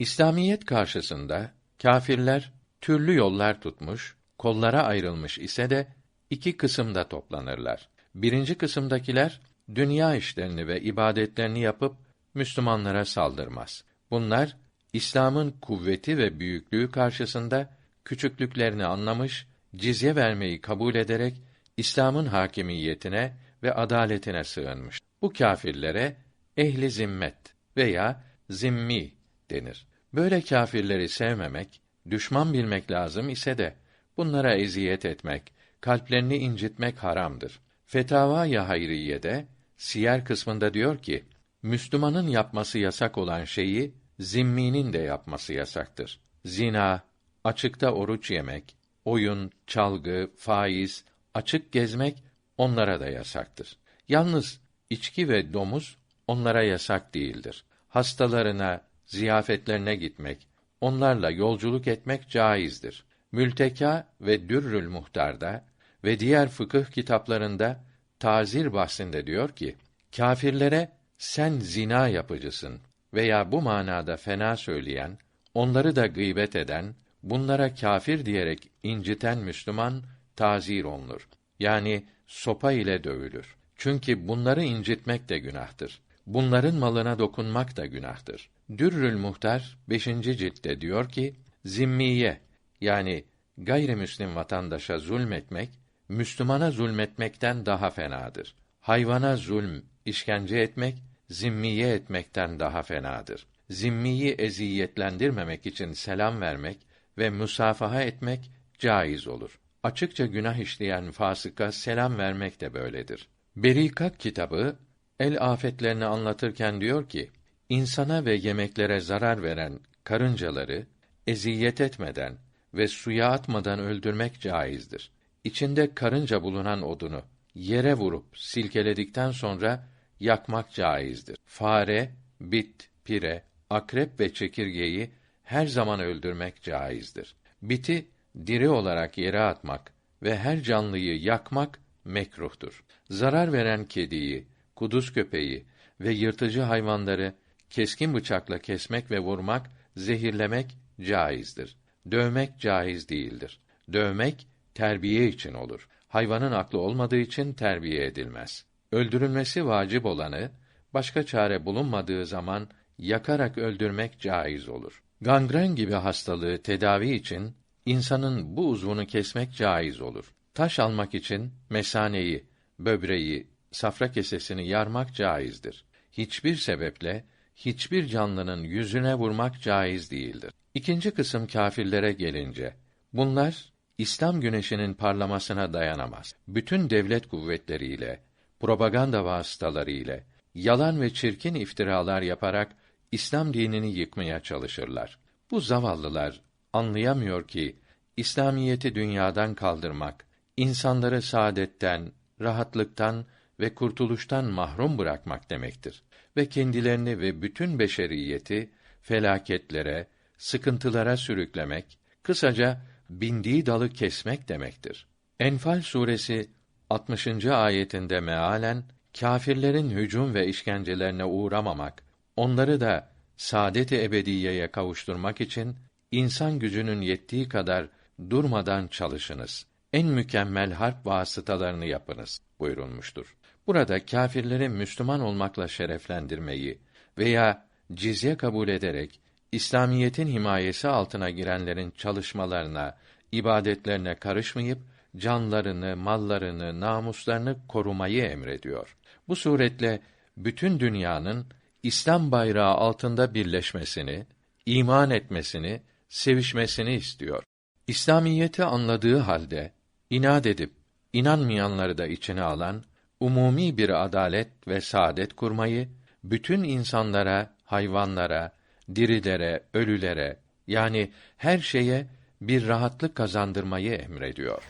İslamiyet karşısında kâfirler türlü yollar tutmuş, kollara ayrılmış ise de iki kısımda toplanırlar. Birinci kısımdakiler dünya işlerini ve ibadetlerini yapıp Müslümanlara saldırmaz. Bunlar İslam'ın kuvveti ve büyüklüğü karşısında küçüklüklerini anlamış, cizye vermeyi kabul ederek İslam'ın hakimiyetine ve adaletine sığınmış. Bu kâfirlere ehli zimmet veya zimmi denir. Böyle kâfirleri sevmemek, düşman bilmek lazım ise de bunlara eziyet etmek, kalplerini incitmek haramdır. Fetavâ-i Hayriye'de siyer kısmında diyor ki: Müslümanın yapması yasak olan şeyi zimminin de yapması yasaktır. Zina, açıkta oruç yemek, oyun, çalgı, faiz, açık gezmek onlara da yasaktır. Yalnız içki ve domuz onlara yasak değildir. Hastalarına, ziyafetlerine gitmek, onlarla yolculuk etmek caizdir. Mülteka ve Dürrül Muhtar'da ve diğer fıkıh kitaplarında tazir bahsinde diyor ki: Kâfirlere sen zina yapıcısın veya bu manada fena söyleyen, onları da gıybet eden, bunlara kâfir diyerek inciten Müslüman tazir olunur. Yani sopa ile dövülür. Çünkü bunları incitmek de günahtır. Bunların malına dokunmak da günahtır. Dürrül Muhtar 5. ciltte diyor ki: Zimmiye yani gayrimüslim vatandaşa zulmetmek Müslümana zulmetmekten daha fenadır. Hayvana zulm, işkence etmek zimmiye etmekten daha fenadır. Zimmiyi eziyetlendirmemek için selam vermek ve musafaha etmek caiz olur. Açıkça günah işleyen fasıka selam vermek de böyledir. Berikat kitabı el afetlerini anlatırken diyor ki: insana ve yemeklere zarar veren karıncaları eziyet etmeden ve suya atmadan öldürmek caizdir. İçinde karınca bulunan odunu yere vurup silkeledikten sonra yakmak caizdir. Fare, bit, pire, akrep ve çekirgeyi her zaman öldürmek caizdir. Biti diri olarak yere atmak ve her canlıyı yakmak mekruhtur. Zarar veren kediyi, kuduz köpeği ve yırtıcı hayvanları keskin bıçakla kesmek ve vurmak, zehirlemek caizdir. Dövmek caiz değildir. Dövmek terbiye için olur. Hayvanın aklı olmadığı için terbiye edilmez. Öldürülmesi vacip olanı başka çare bulunmadığı zaman yakarak öldürmek caiz olur. Gangren gibi hastalığı tedavi için insanın bu uzvunu kesmek caiz olur. Taş almak için mesaneyi, böbreği, safra kesesini yarmak caizdir. Hiçbir sebeple hiçbir canlının yüzüne vurmak caiz değildir. İkinci kısım kâfirlere gelince, bunlar İslam güneşinin parlamasına dayanamaz. Bütün devlet kuvvetleriyle, propaganda vasıtaları yalan ve çirkin iftiralar yaparak İslam dinini yıkmaya çalışırlar. Bu zavallılar anlayamıyor ki İslamiyeti dünyadan kaldırmak, insanları saadetten, rahatlıktan ve kurtuluştan mahrum bırakmak demektir ve kendilerini ve bütün beşeriyeti felaketlere, sıkıntılara sürüklemek, kısaca bindiği dalı kesmek demektir. Enfal suresi 60. ayetinde mealen kâfirlerin hücum ve işkencelerine uğramamak, onları da saadet-i ebediyeye kavuşturmak için insan gücünün yettiği kadar durmadan çalışınız. En mükemmel harp vasıtalarını yapınız buyurulmuştur. Burada kâfirleri Müslüman olmakla şereflendirmeyi veya cizye kabul ederek İslamiyetin himayesi altına girenlerin çalışmalarına, ibadetlerine karışmayıp canlarını, mallarını, namuslarını korumayı emrediyor. Bu suretle bütün dünyanın İslam bayrağı altında birleşmesini, iman etmesini, sevişmesini istiyor. İslamiyeti anladığı halde inat edip inanmayanları da içine alan umumi bir adalet ve saadet kurmayı bütün insanlara, hayvanlara, dirilere, ölülere yani her şeye bir rahatlık kazandırmayı emrediyor.